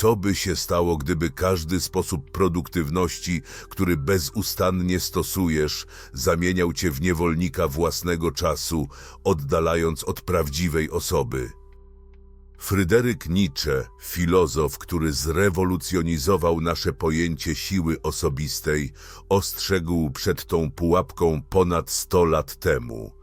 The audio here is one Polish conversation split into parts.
Co by się stało, gdyby każdy sposób produktywności, który bezustannie stosujesz, zamieniał cię w niewolnika własnego czasu, oddalając od prawdziwej osoby? Fryderyk Nietzsche, filozof, który zrewolucjonizował nasze pojęcie siły osobistej, ostrzegł przed tą pułapką ponad 100 lat temu.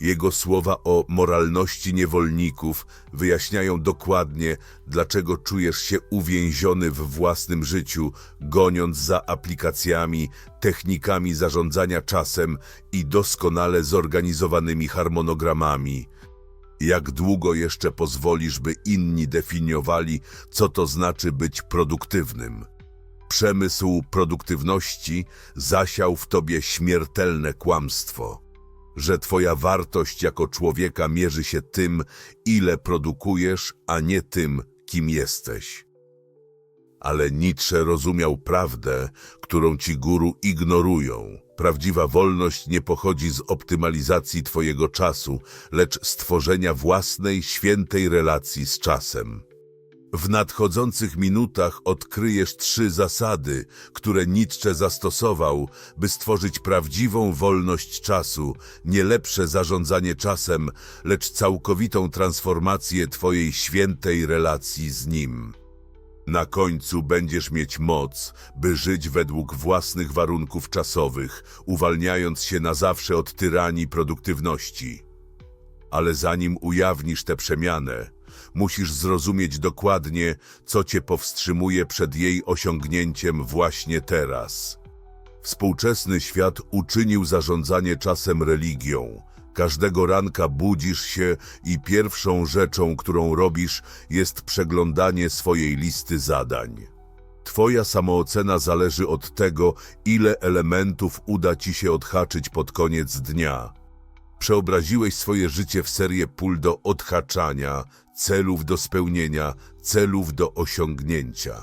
Jego słowa o moralności niewolników wyjaśniają dokładnie, dlaczego czujesz się uwięziony w własnym życiu, goniąc za aplikacjami, technikami zarządzania czasem i doskonale zorganizowanymi harmonogramami. Jak długo jeszcze pozwolisz, by inni definiowali, co to znaczy być produktywnym? Przemysł produktywności zasiał w tobie śmiertelne kłamstwo, że twoja wartość jako człowieka mierzy się tym, ile produkujesz, a nie tym, kim jesteś. Ale Nietzsche rozumiał prawdę, którą ci guru ignorują. Prawdziwa wolność nie pochodzi z optymalizacji twojego czasu, lecz stworzenia własnej, świętej relacji z czasem. W nadchodzących minutach odkryjesz trzy zasady, które Nietzsche zastosował, by stworzyć prawdziwą wolność czasu, nie lepsze zarządzanie czasem, lecz całkowitą transformację twojej świętej relacji z nim. Na końcu będziesz mieć moc, by żyć według własnych warunków czasowych, uwalniając się na zawsze od tyranii produktywności. Ale zanim ujawnisz tę przemianę, musisz zrozumieć dokładnie, co cię powstrzymuje przed jej osiągnięciem właśnie teraz. Współczesny świat uczynił zarządzanie czasem religią. Każdego ranka budzisz się i pierwszą rzeczą, którą robisz, jest przeglądanie swojej listy zadań. Twoja samoocena zależy od tego, ile elementów uda ci się odhaczyć pod koniec dnia. Przeobraziłeś swoje życie w serię pól do odhaczania, celów do spełnienia, celów do osiągnięcia.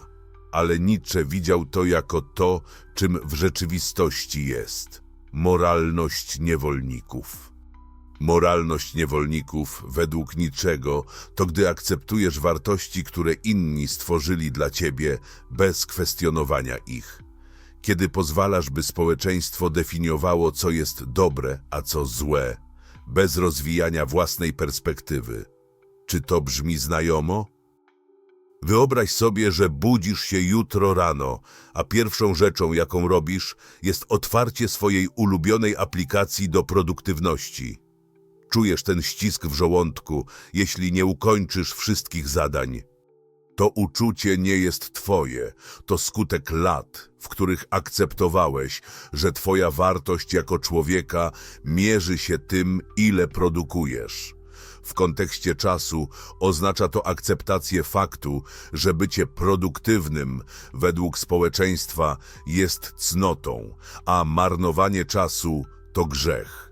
Ale Nietzsche widział to jako to, czym w rzeczywistości jest moralność niewolników. Moralność niewolników, według niczego, to gdy akceptujesz wartości, które inni stworzyli dla ciebie, bez kwestionowania ich. Kiedy pozwalasz, by społeczeństwo definiowało, co jest dobre, a co złe, bez rozwijania własnej perspektywy. Czy to brzmi znajomo? Wyobraź sobie, że budzisz się jutro rano, a pierwszą rzeczą, jaką robisz, jest otwarcie swojej ulubionej aplikacji do produktywności. Czujesz ten ścisk w żołądku, jeśli nie ukończysz wszystkich zadań. To uczucie nie jest twoje, to skutek lat, w których akceptowałeś, że twoja wartość jako człowieka mierzy się tym, ile produkujesz. W kontekście czasu oznacza to akceptację faktu, że bycie produktywnym według społeczeństwa jest cnotą, a marnowanie czasu to grzech.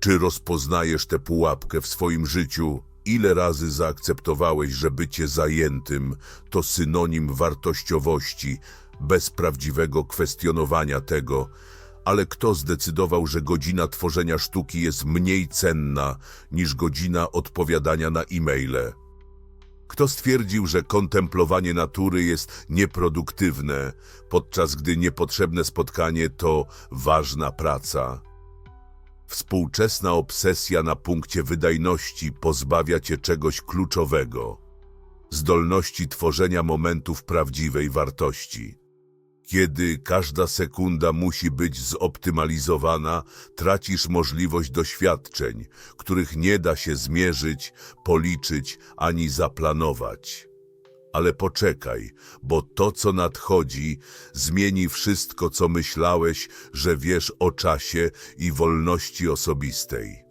Czy rozpoznajesz tę pułapkę w swoim życiu? Ile razy zaakceptowałeś, że bycie zajętym to synonim wartościowości, bez prawdziwego kwestionowania tego, ale kto zdecydował, że godzina tworzenia sztuki jest mniej cenna niż godzina odpowiadania na e-maile? Kto stwierdził, że kontemplowanie natury jest nieproduktywne, podczas gdy niepotrzebne spotkanie to ważna praca? Współczesna obsesja na punkcie wydajności pozbawia cię czegoś kluczowego zdolności tworzenia momentów prawdziwej wartości. Kiedy każda sekunda musi być zoptymalizowana, tracisz możliwość doświadczeń, których nie da się zmierzyć, policzyć ani zaplanować. Ale poczekaj, bo to, co nadchodzi, zmieni wszystko, co myślałeś, że wiesz o czasie i wolności osobistej.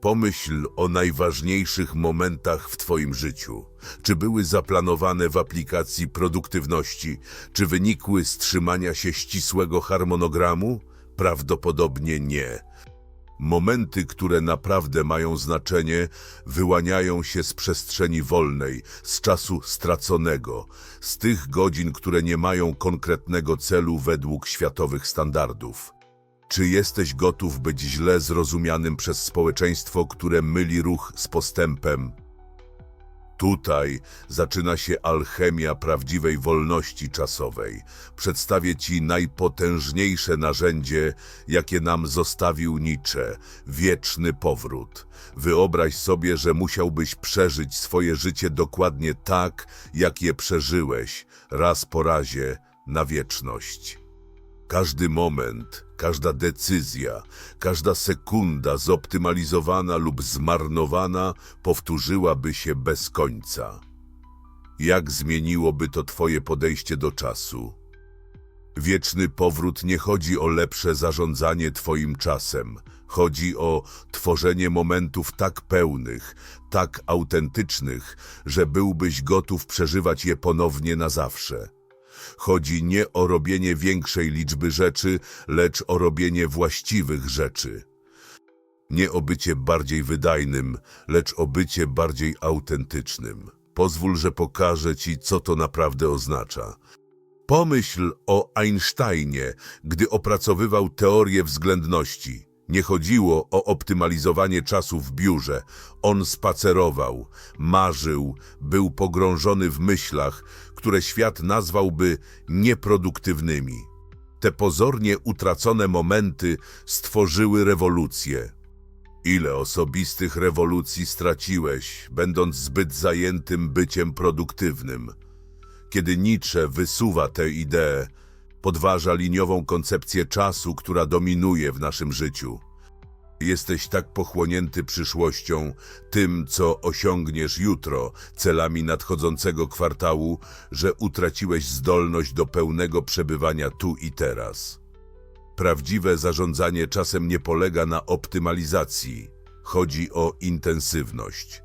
Pomyśl o najważniejszych momentach w Twoim życiu. Czy były zaplanowane w aplikacji produktywności? Czy wynikły z trzymania się ścisłego harmonogramu? Prawdopodobnie nie. Momenty, które naprawdę mają znaczenie, wyłaniają się z przestrzeni wolnej, z czasu straconego, z tych godzin, które nie mają konkretnego celu według światowych standardów. Czy jesteś gotów być źle zrozumianym przez społeczeństwo, które myli ruch z postępem? Tutaj zaczyna się alchemia prawdziwej wolności czasowej. Przedstawię Ci najpotężniejsze narzędzie, jakie nam zostawił Nietzsche wieczny powrót. Wyobraź sobie, że musiałbyś przeżyć swoje życie dokładnie tak, jak je przeżyłeś, raz po razie, na wieczność. Każdy moment, każda decyzja, każda sekunda zoptymalizowana lub zmarnowana powtórzyłaby się bez końca. Jak zmieniłoby to Twoje podejście do czasu? Wieczny powrót nie chodzi o lepsze zarządzanie Twoim czasem. Chodzi o tworzenie momentów tak pełnych, tak autentycznych, że byłbyś gotów przeżywać je ponownie na zawsze. Chodzi nie o robienie większej liczby rzeczy, lecz o robienie właściwych rzeczy. Nie o bycie bardziej wydajnym, lecz o bycie bardziej autentycznym. Pozwól, że pokażę Ci, co to naprawdę oznacza. Pomyśl o Einsteinie, gdy opracowywał teorię względności. Nie chodziło o optymalizowanie czasu w biurze. On spacerował, marzył, był pogrążony w myślach, które świat nazwałby nieproduktywnymi. Te pozornie utracone momenty stworzyły rewolucję. Ile osobistych rewolucji straciłeś, będąc zbyt zajętym byciem produktywnym? Kiedy Nietzsche wysuwa tę ideę, podważa liniową koncepcję czasu, która dominuje w naszym życiu. Jesteś tak pochłonięty przyszłością, tym, co osiągniesz jutro, celami nadchodzącego kwartału, że utraciłeś zdolność do pełnego przebywania tu i teraz. Prawdziwe zarządzanie czasem nie polega na optymalizacji, chodzi o intensywność.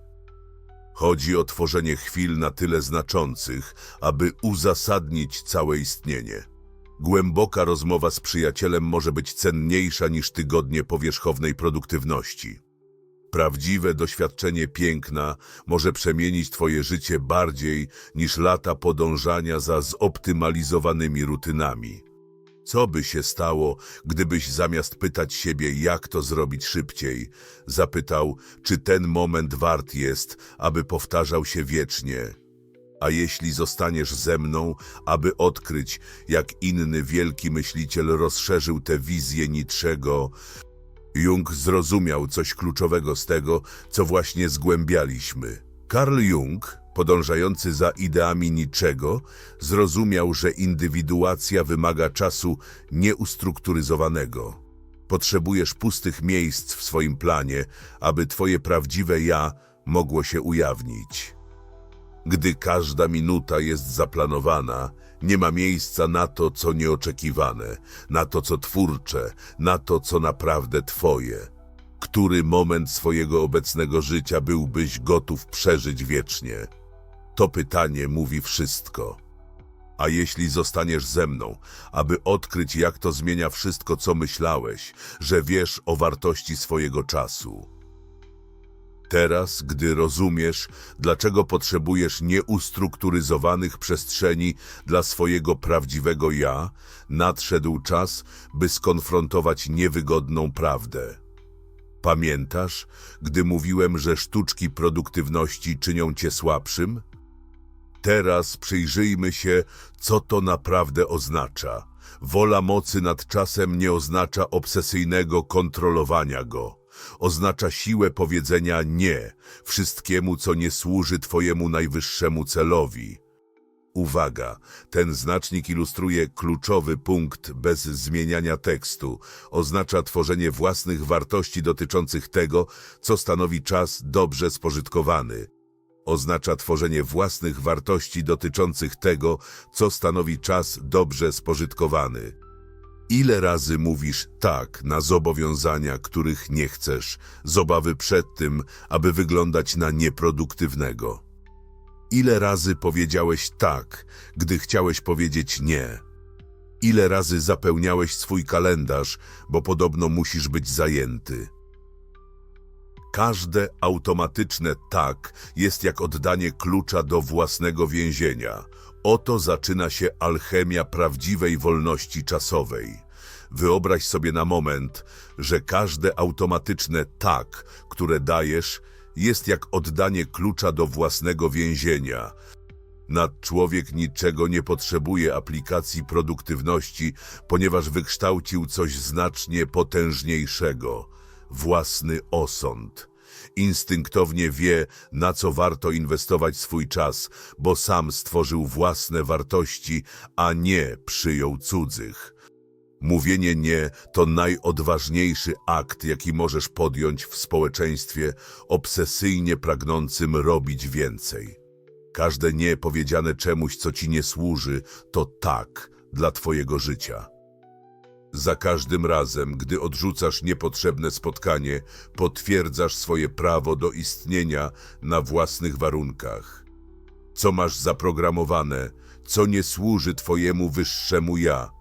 Chodzi o tworzenie chwil na tyle znaczących, aby uzasadnić całe istnienie. Głęboka rozmowa z przyjacielem może być cenniejsza niż tygodnie powierzchownej produktywności. Prawdziwe doświadczenie piękna może przemienić Twoje życie bardziej niż lata podążania za zoptymalizowanymi rutynami. Co by się stało, gdybyś zamiast pytać siebie, jak to zrobić szybciej, zapytał, czy ten moment wart jest, aby powtarzał się wiecznie? A jeśli zostaniesz ze mną, aby odkryć, jak inny wielki myśliciel rozszerzył tę wizję niczego, Jung zrozumiał coś kluczowego z tego, co właśnie zgłębialiśmy. Karl Jung, podążający za ideami niczego, zrozumiał, że indywiduacja wymaga czasu nieustrukturyzowanego. Potrzebujesz pustych miejsc w swoim planie, aby twoje prawdziwe ja mogło się ujawnić. Gdy każda minuta jest zaplanowana, nie ma miejsca na to, co nieoczekiwane, na to, co twórcze, na to, co naprawdę twoje. Który moment swojego obecnego życia byłbyś gotów przeżyć wiecznie? To pytanie mówi wszystko. A jeśli zostaniesz ze mną, aby odkryć, jak to zmienia wszystko, co myślałeś, że wiesz o wartości swojego czasu? Teraz, gdy rozumiesz, dlaczego potrzebujesz nieustrukturyzowanych przestrzeni dla swojego prawdziwego ja, nadszedł czas, by skonfrontować niewygodną prawdę. Pamiętasz, gdy mówiłem, że sztuczki produktywności czynią cię słabszym? Teraz przyjrzyjmy się, co to naprawdę oznacza. Wola mocy nad czasem nie oznacza obsesyjnego kontrolowania go. Oznacza siłę powiedzenia nie wszystkiemu, co nie służy Twojemu najwyższemu celowi. Uwaga, ten znacznik ilustruje kluczowy punkt bez zmieniania tekstu. Oznacza tworzenie własnych wartości dotyczących tego, co stanowi czas dobrze spożytkowany. Oznacza tworzenie własnych wartości dotyczących tego, co stanowi czas dobrze spożytkowany. Ile razy mówisz tak na zobowiązania, których nie chcesz, z obawy przed tym, aby wyglądać na nieproduktywnego? Ile razy powiedziałeś tak, gdy chciałeś powiedzieć nie? Ile razy zapełniałeś swój kalendarz, bo podobno musisz być zajęty? Każde automatyczne tak jest jak oddanie klucza do własnego więzienia. Oto zaczyna się alchemia prawdziwej wolności czasowej. Wyobraź sobie na moment, że każde automatyczne tak, które dajesz, jest jak oddanie klucza do własnego więzienia. Nadczłowiek niczego nie potrzebuje aplikacji produktywności, ponieważ wykształcił coś znacznie potężniejszego własny osąd. Instynktownie wie, na co warto inwestować swój czas, bo sam stworzył własne wartości, a nie przyjął cudzych. Mówienie nie to najodważniejszy akt, jaki możesz podjąć w społeczeństwie obsesyjnie pragnącym robić więcej. Każde nie powiedziane czemuś, co ci nie służy, to tak dla twojego życia. Za każdym razem, gdy odrzucasz niepotrzebne spotkanie, potwierdzasz swoje prawo do istnienia na własnych warunkach. Co masz zaprogramowane, co nie służy twojemu wyższemu ja.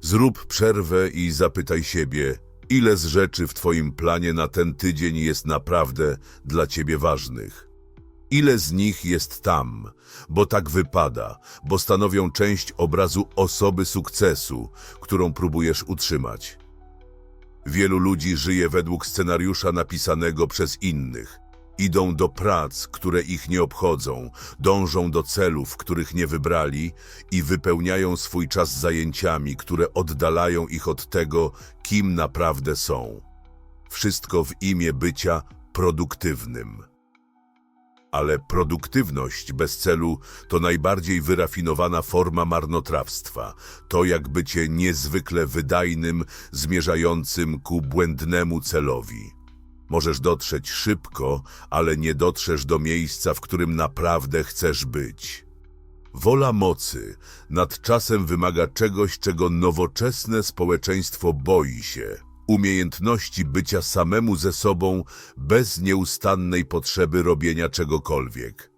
Zrób przerwę i zapytaj siebie, ile z rzeczy w twoim planie na ten tydzień jest naprawdę dla ciebie ważnych. Ile z nich jest tam, bo tak wypada, bo stanowią część obrazu osoby sukcesu, którą próbujesz utrzymać. Wielu ludzi żyje według scenariusza napisanego przez innych. Idą do prac, które ich nie obchodzą, dążą do celów, których nie wybrali i wypełniają swój czas zajęciami, które oddalają ich od tego, kim naprawdę są. Wszystko w imię bycia produktywnym. Ale produktywność bez celu to najbardziej wyrafinowana forma marnotrawstwa. To jak bycie niezwykle wydajnym, zmierzającym ku błędnemu celowi. Możesz dotrzeć szybko, ale nie dotrzesz do miejsca, w którym naprawdę chcesz być. Wola mocy nad czasem wymaga czegoś, czego nowoczesne społeczeństwo boi się. Umiejętności bycia samemu ze sobą bez nieustannej potrzeby robienia czegokolwiek.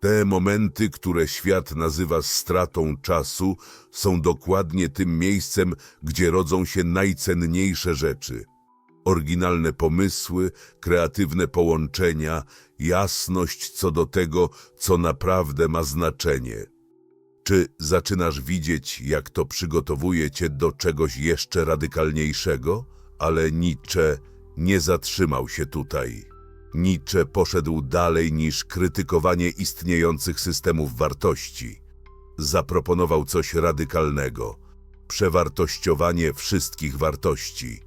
Te momenty, które świat nazywa stratą czasu, są dokładnie tym miejscem, gdzie rodzą się najcenniejsze rzeczy. Oryginalne pomysły, kreatywne połączenia, jasność co do tego, co naprawdę ma znaczenie. Czy zaczynasz widzieć, jak to przygotowuje cię do czegoś jeszcze radykalniejszego? Ale Nietzsche nie zatrzymał się tutaj. Nietzsche poszedł dalej niż krytykowanie istniejących systemów wartości. Zaproponował coś radykalnego przewartościowanie wszystkich wartości.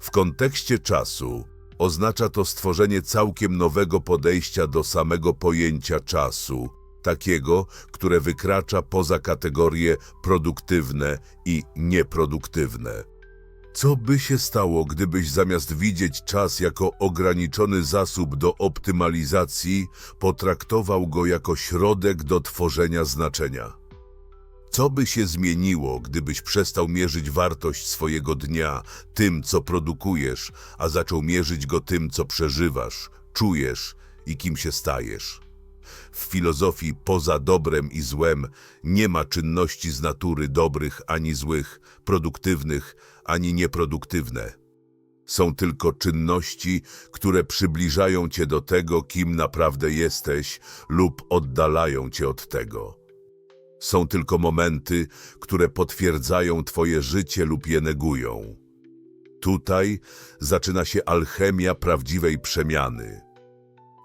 W kontekście czasu oznacza to stworzenie całkiem nowego podejścia do samego pojęcia czasu, takiego, które wykracza poza kategorie produktywne i nieproduktywne. Co by się stało, gdybyś zamiast widzieć czas jako ograniczony zasób do optymalizacji, potraktował go jako środek do tworzenia znaczenia? Co by się zmieniło, gdybyś przestał mierzyć wartość swojego dnia tym, co produkujesz, a zaczął mierzyć go tym, co przeżywasz, czujesz i kim się stajesz? W filozofii poza dobrem i złem nie ma czynności z natury dobrych ani złych, produktywnych ani nieproduktywne. Są tylko czynności, które przybliżają cię do tego, kim naprawdę jesteś lub oddalają cię od tego. Są tylko momenty, które potwierdzają Twoje życie lub je negują. Tutaj zaczyna się alchemia prawdziwej przemiany.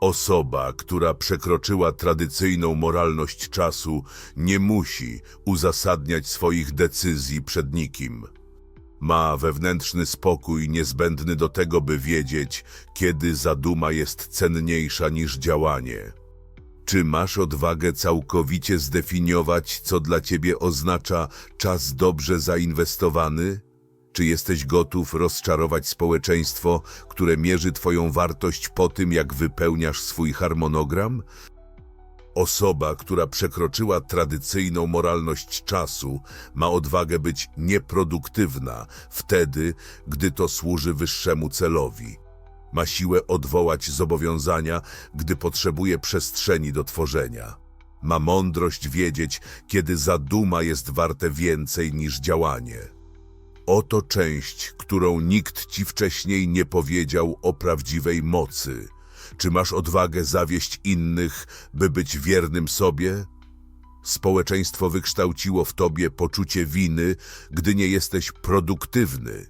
Osoba, która przekroczyła tradycyjną moralność czasu, nie musi uzasadniać swoich decyzji przed nikim. Ma wewnętrzny spokój niezbędny do tego, by wiedzieć, kiedy zaduma jest cenniejsza niż działanie. Czy masz odwagę całkowicie zdefiniować, co dla ciebie oznacza czas dobrze zainwestowany? Czy jesteś gotów rozczarować społeczeństwo, które mierzy twoją wartość po tym, jak wypełniasz swój harmonogram? Osoba, która przekroczyła tradycyjną moralność czasu, ma odwagę być nieproduktywna wtedy, gdy to służy wyższemu celowi. Ma siłę odwołać zobowiązania, gdy potrzebuje przestrzeni do tworzenia. Ma mądrość wiedzieć, kiedy zaduma jest warte więcej niż działanie. Oto część, którą nikt ci wcześniej nie powiedział o prawdziwej mocy. Czy masz odwagę zawieść innych, by być wiernym sobie? Społeczeństwo wykształciło w tobie poczucie winy, gdy nie jesteś produktywny.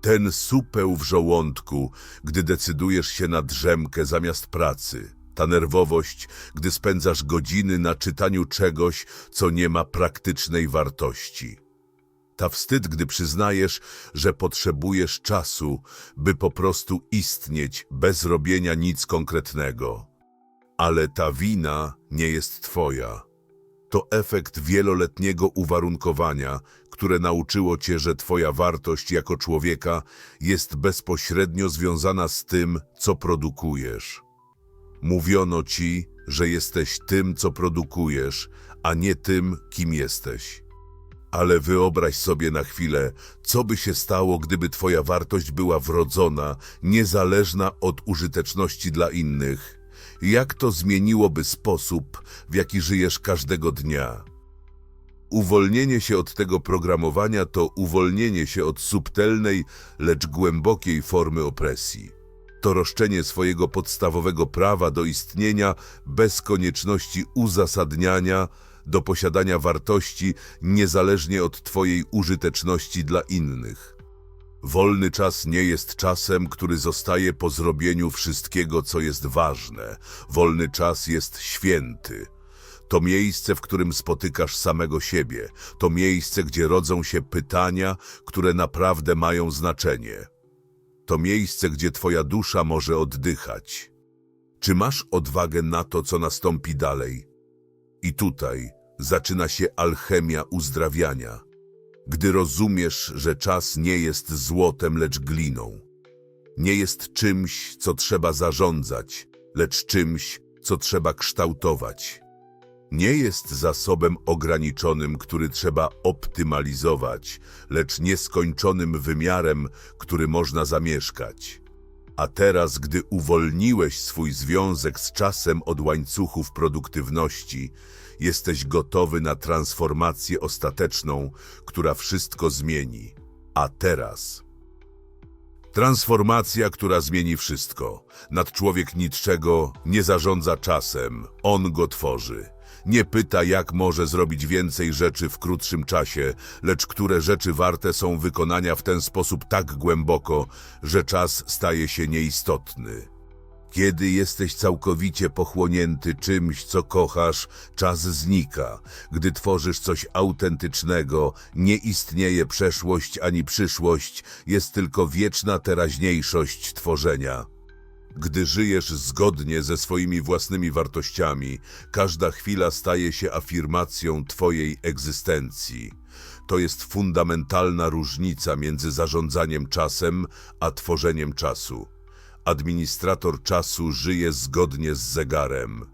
Ten supeł w żołądku, gdy decydujesz się na drzemkę zamiast pracy. Ta nerwowość, gdy spędzasz godziny na czytaniu czegoś, co nie ma praktycznej wartości. Ta wstyd, gdy przyznajesz, że potrzebujesz czasu, by po prostu istnieć bez robienia nic konkretnego. Ale ta wina nie jest twoja. To efekt wieloletniego uwarunkowania, które nauczyło cię, że twoja wartość jako człowieka jest bezpośrednio związana z tym, co produkujesz. Mówiono ci, że jesteś tym, co produkujesz, a nie tym, kim jesteś. Ale wyobraź sobie na chwilę, co by się stało, gdyby twoja wartość była wrodzona, niezależna od użyteczności dla innych. Jak to zmieniłoby sposób, w jaki żyjesz każdego dnia? Uwolnienie się od tego programowania to uwolnienie się od subtelnej, lecz głębokiej formy opresji. To roszczenie swojego podstawowego prawa do istnienia bez konieczności uzasadniania, do posiadania wartości niezależnie od Twojej użyteczności dla innych. Wolny czas nie jest czasem, który zostaje po zrobieniu wszystkiego, co jest ważne. Wolny czas jest święty. To miejsce, w którym spotykasz samego siebie. To miejsce, gdzie rodzą się pytania, które naprawdę mają znaczenie. To miejsce, gdzie Twoja dusza może oddychać. Czy masz odwagę na to, co nastąpi dalej? I tutaj zaczyna się alchemia uzdrawiania. Gdy rozumiesz, że czas nie jest złotem, lecz gliną. Nie jest czymś, co trzeba zarządzać, lecz czymś, co trzeba kształtować. Nie jest zasobem ograniczonym, który trzeba optymalizować, lecz nieskończonym wymiarem, który można zamieszkać. A teraz, gdy uwolniłeś swój związek z czasem od łańcuchów produktywności, jesteś gotowy na transformację ostateczną, która wszystko zmieni. A teraz. Transformacja, która zmieni wszystko. Nadczłowiek niczego nie zarządza czasem, on go tworzy. Nie pyta, jak może zrobić więcej rzeczy w krótszym czasie, lecz które rzeczy warte są wykonania w ten sposób tak głęboko, że czas staje się nieistotny. Kiedy jesteś całkowicie pochłonięty czymś, co kochasz, czas znika. Gdy tworzysz coś autentycznego, nie istnieje przeszłość ani przyszłość, jest tylko wieczna teraźniejszość tworzenia. Gdy żyjesz zgodnie ze swoimi własnymi wartościami, każda chwila staje się afirmacją Twojej egzystencji. To jest fundamentalna różnica między zarządzaniem czasem a tworzeniem czasu. Administrator czasu żyje zgodnie z zegarem.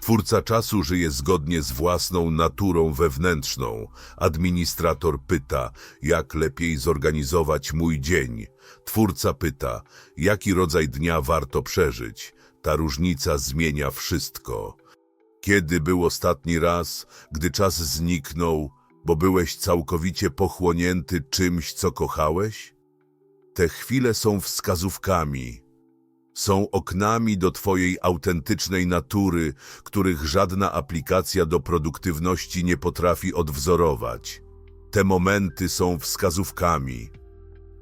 Twórca czasu żyje zgodnie z własną naturą wewnętrzną. Administrator pyta, jak lepiej zorganizować mój dzień. Twórca pyta, jaki rodzaj dnia warto przeżyć. Ta różnica zmienia wszystko. Kiedy był ostatni raz, gdy czas zniknął, bo byłeś całkowicie pochłonięty czymś, co kochałeś? Te chwile są wskazówkami, są oknami do Twojej autentycznej natury, których żadna aplikacja do produktywności nie potrafi odwzorować. Te momenty są wskazówkami.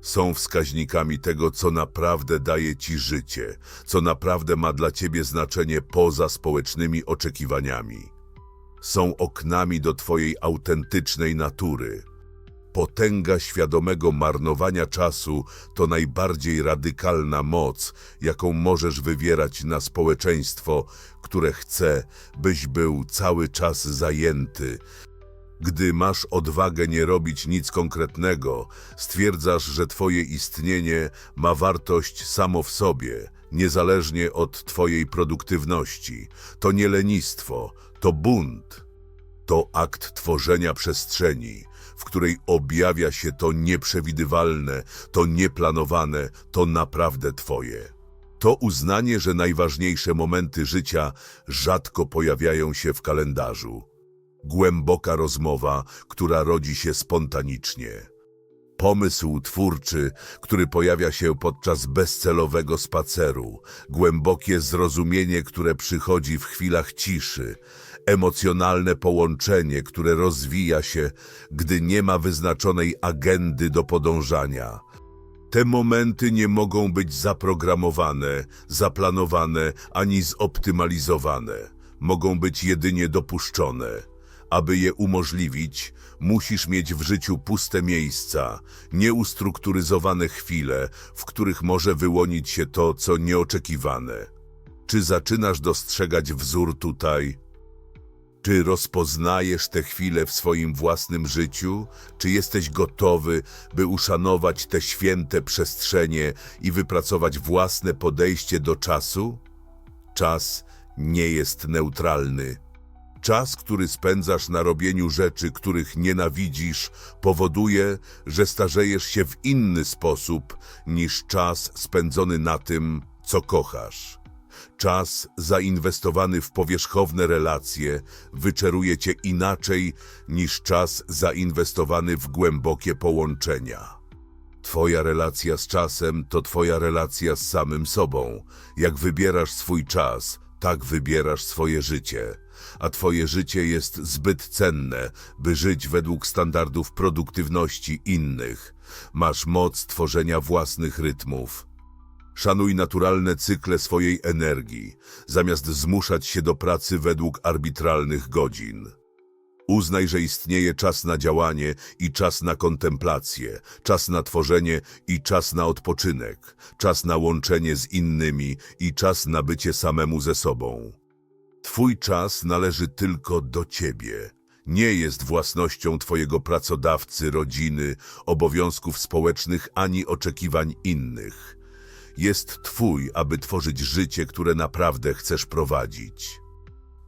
Są wskaźnikami tego, co naprawdę daje Ci życie, co naprawdę ma dla Ciebie znaczenie poza społecznymi oczekiwaniami. Są oknami do Twojej autentycznej natury. Potęga świadomego marnowania czasu to najbardziej radykalna moc, jaką możesz wywierać na społeczeństwo, które chce, byś był cały czas zajęty. Gdy masz odwagę nie robić nic konkretnego, stwierdzasz, że Twoje istnienie ma wartość samo w sobie, niezależnie od Twojej produktywności. To nie lenistwo, to bunt. To akt tworzenia przestrzeni, w której objawia się to nieprzewidywalne, to nieplanowane, to naprawdę Twoje. To uznanie, że najważniejsze momenty życia rzadko pojawiają się w kalendarzu. Głęboka rozmowa, która rodzi się spontanicznie. Pomysł twórczy, który pojawia się podczas bezcelowego spaceru, głębokie zrozumienie, które przychodzi w chwilach ciszy, emocjonalne połączenie, które rozwija się, gdy nie ma wyznaczonej agendy do podążania. Te momenty nie mogą być zaprogramowane, zaplanowane ani zoptymalizowane. Mogą być jedynie dopuszczone. Aby je umożliwić, musisz mieć w życiu puste miejsca, nieustrukturyzowane chwile, w których może wyłonić się to, co nieoczekiwane. Czy zaczynasz dostrzegać wzór tutaj? Czy rozpoznajesz te chwile w swoim własnym życiu? Czy jesteś gotowy, by uszanować te święte przestrzenie i wypracować własne podejście do czasu? Czas nie jest neutralny. Czas, który spędzasz na robieniu rzeczy, których nienawidzisz, powoduje, że starzejesz się w inny sposób niż czas spędzony na tym, co kochasz. Czas zainwestowany w powierzchowne relacje wyczeruje cię inaczej niż czas zainwestowany w głębokie połączenia. Twoja relacja z czasem to twoja relacja z samym sobą. Jak wybierasz swój czas, tak wybierasz swoje życie. A twoje życie jest zbyt cenne, by żyć według standardów produktywności innych. Masz moc tworzenia własnych rytmów. Szanuj naturalne cykle swojej energii, zamiast zmuszać się do pracy według arbitralnych godzin. Uznaj, że istnieje czas na działanie i czas na kontemplację, czas na tworzenie i czas na odpoczynek, czas na łączenie z innymi i czas na bycie samemu ze sobą. Twój czas należy tylko do ciebie. Nie jest własnością twojego pracodawcy, rodziny, obowiązków społecznych ani oczekiwań innych. Jest twój, aby tworzyć życie, które naprawdę chcesz prowadzić.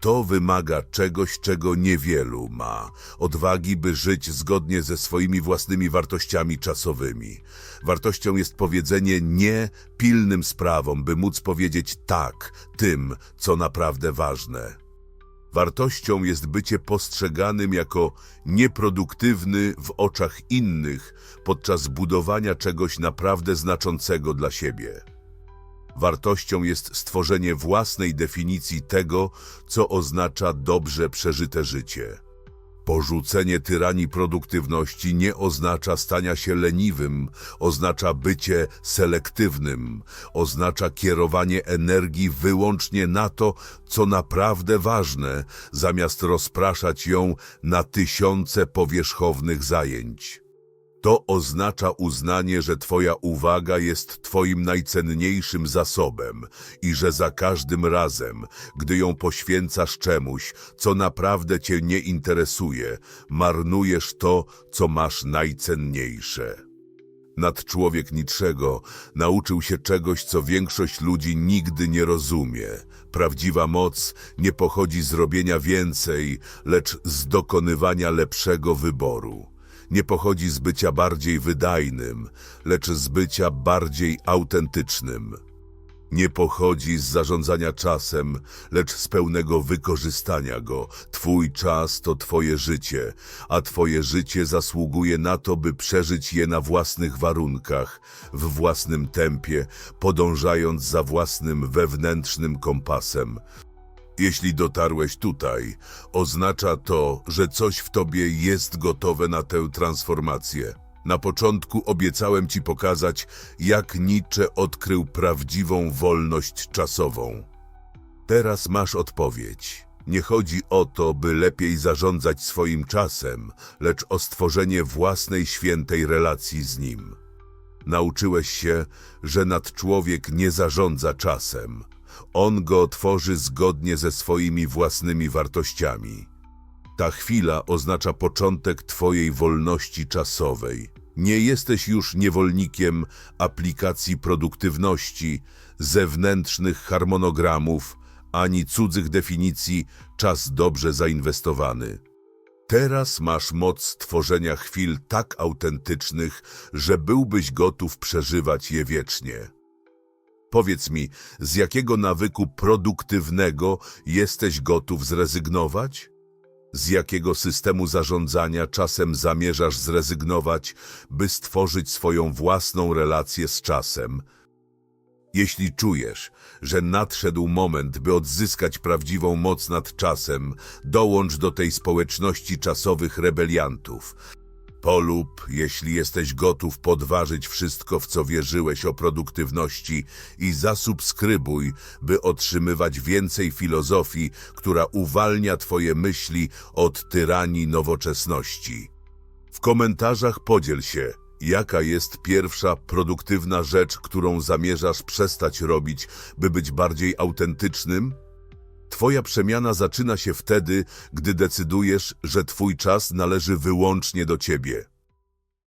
To wymaga czegoś, czego niewielu ma. Odwagi, by żyć zgodnie ze swoimi własnymi wartościami czasowymi. Wartością jest powiedzenie nie pilnym sprawom, by móc powiedzieć tak tym, co naprawdę ważne. Wartością jest bycie postrzeganym jako nieproduktywny w oczach innych podczas budowania czegoś naprawdę znaczącego dla siebie. Wartością jest stworzenie własnej definicji tego, co oznacza dobrze przeżyte życie. Porzucenie tyranii produktywności nie oznacza stania się leniwym, oznacza bycie selektywnym, oznacza kierowanie energii wyłącznie na to, co naprawdę ważne, zamiast rozpraszać ją na tysiące powierzchownych zajęć. To oznacza uznanie, że Twoja uwaga jest Twoim najcenniejszym zasobem i że za każdym razem, gdy ją poświęcasz czemuś, co naprawdę Cię nie interesuje, marnujesz to, co masz najcenniejsze. Nadczłowiek Niczego nauczył się czegoś, co większość ludzi nigdy nie rozumie. Prawdziwa moc nie pochodzi z robienia więcej, lecz z dokonywania lepszego wyboru nie pochodzi z bycia bardziej wydajnym, lecz z bycia bardziej autentycznym. Nie pochodzi z zarządzania czasem, lecz z pełnego wykorzystania go. Twój czas to Twoje życie, a Twoje życie zasługuje na to, by przeżyć je na własnych warunkach, w własnym tempie, podążając za własnym wewnętrznym kompasem. Jeśli dotarłeś tutaj, oznacza to, że coś w tobie jest gotowe na tę transformację. Na początku obiecałem ci pokazać, jak Nietzsche odkrył prawdziwą wolność czasową. Teraz masz odpowiedź. Nie chodzi o to, by lepiej zarządzać swoim czasem, lecz o stworzenie własnej świętej relacji z nim. Nauczyłeś się, że nadczłowiek nie zarządza czasem. On go tworzy zgodnie ze swoimi własnymi wartościami. Ta chwila oznacza początek Twojej wolności czasowej. Nie jesteś już niewolnikiem aplikacji produktywności, zewnętrznych harmonogramów, ani cudzych definicji czas dobrze zainwestowany. Teraz masz moc tworzenia chwil tak autentycznych, że byłbyś gotów przeżywać je wiecznie. Powiedz mi, z jakiego nawyku produktywnego jesteś gotów zrezygnować? Z jakiego systemu zarządzania czasem zamierzasz zrezygnować, by stworzyć swoją własną relację z czasem? Jeśli czujesz, że nadszedł moment, by odzyskać prawdziwą moc nad czasem, dołącz do tej społeczności czasowych rebeliantów. Polub, jeśli jesteś gotów podważyć wszystko, w co wierzyłeś o produktywności i zasubskrybuj, by otrzymywać więcej filozofii, która uwalnia Twoje myśli od tyranii nowoczesności. W komentarzach podziel się, jaka jest pierwsza produktywna rzecz, którą zamierzasz przestać robić, by być bardziej autentycznym? Twoja przemiana zaczyna się wtedy, gdy decydujesz, że Twój czas należy wyłącznie do Ciebie.